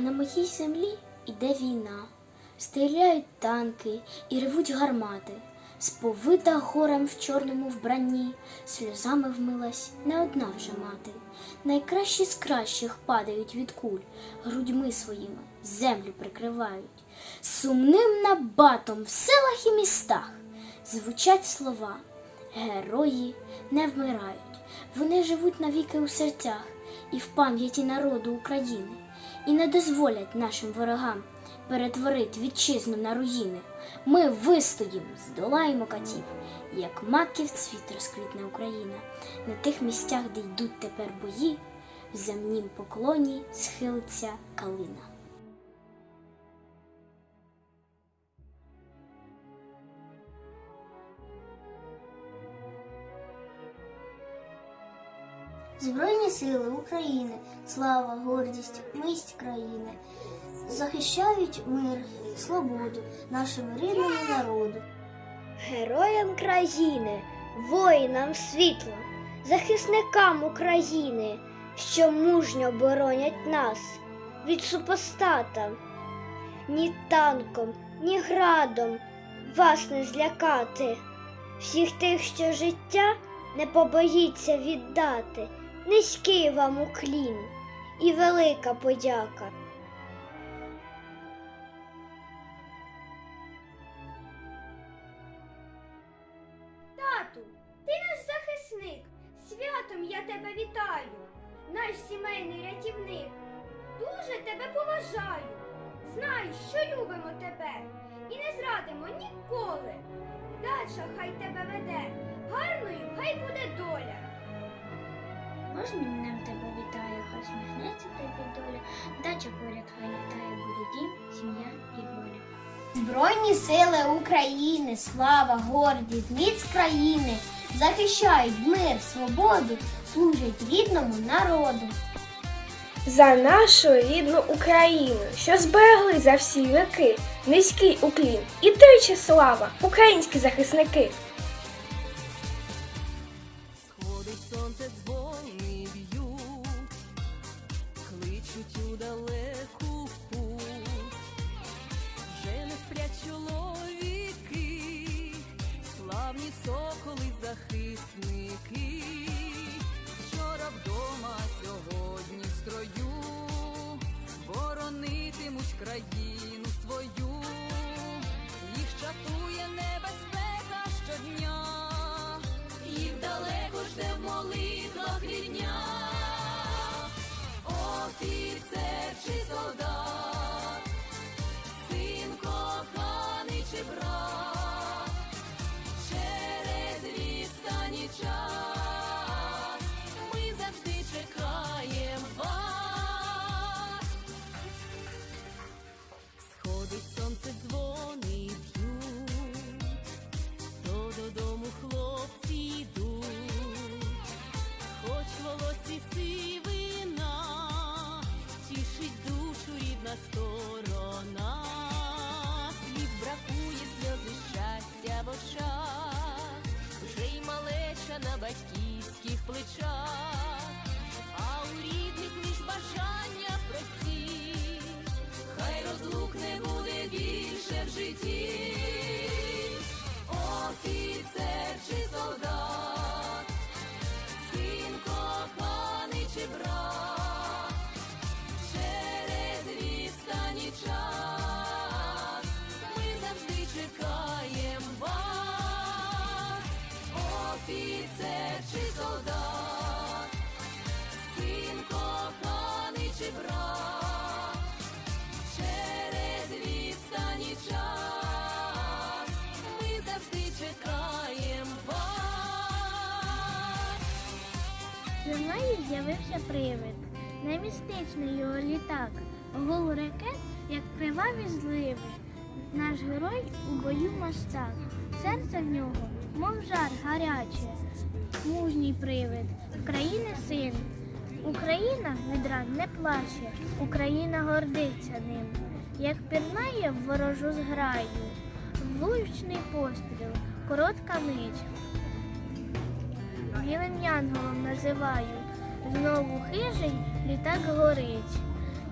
моїй землі іде війна, стріляють танки і ревуть гармати. Сповита горем в чорному вбранні, сльозами вмилась не одна вже мати. Найкращі з кращих падають від куль, грудьми своїми землю прикривають. Сумним набатом в селах і містах звучать слова. Герої не вмирають, вони живуть навіки у серцях і в пам'яті народу України, і не дозволять нашим ворогам перетворити вітчизну на руїни. Ми вистоїм, здолаємо катів, як маків цвіт розквітне Україна. На тих місцях, де йдуть тепер бої, в земнім поклоні схилиться калина. Збройні сили України, слава, гордість, мисть країни захищають мир, свободу нашому рідному народу. Героям країни, воїнам світла, захисникам України, що мужньо боронять нас від супостата. Ні танком, ні градом вас не злякати, всіх тих, що життя не побоїться віддати, низький вам уклін і велика подяка. Тату, ти наш захисник. Святом я тебе вітаю, наш сімейний рятівник. Дуже тебе поважаю. Знаю, що любимо тебе і не зрадимо ніколи. Вдача хай тебе веде, гарною хай буде доля. Кожним днем тебе вітаю, хай сміхнеться тобі доля, дача поряд хай літає, буде дім, сім'я і воля. Збройні сили України, слава, гордість, міць країни захищають мир, свободу, служать рідному народу. За нашу рідну Україну, що зберегли за всі віки, низький уклін і тричі слава, українські захисники. Сходить сонце, дзвони б'ють, кличуть у далеку путь. Вже не сплять чоловіки, славні соколи захисники. Вчора вдома, сьогодні в строю, боронитимуть країну За мною з'явився привид, немістичний його літак, гул ракет, як криваві зливи. Наш герой у бою мостак, серце в нього, мов жар гаряче, мужній привид, України син. Україна від не плаче, Україна гордиться ним, як пірнає в ворожу зграю, влучний постріл, коротка мить. Білим янголом називаю, знову хижий літак горить,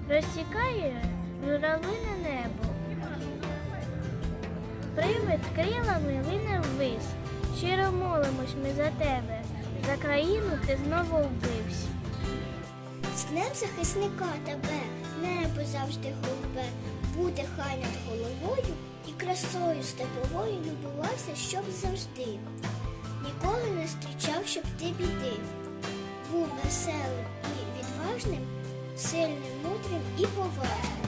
розсікає журавлине небо. Привид крилами лине ввис. Щиро молимось ми за тебе. За країну ти знову вбився. З днем захисника тебе, небо завжди голубе, буде хай над головою і красою степовою любувався, щоб завжди. Ніколи не зустрічав, щоб ти біди. Був веселим і відважним, сильним, мудрим і поважним.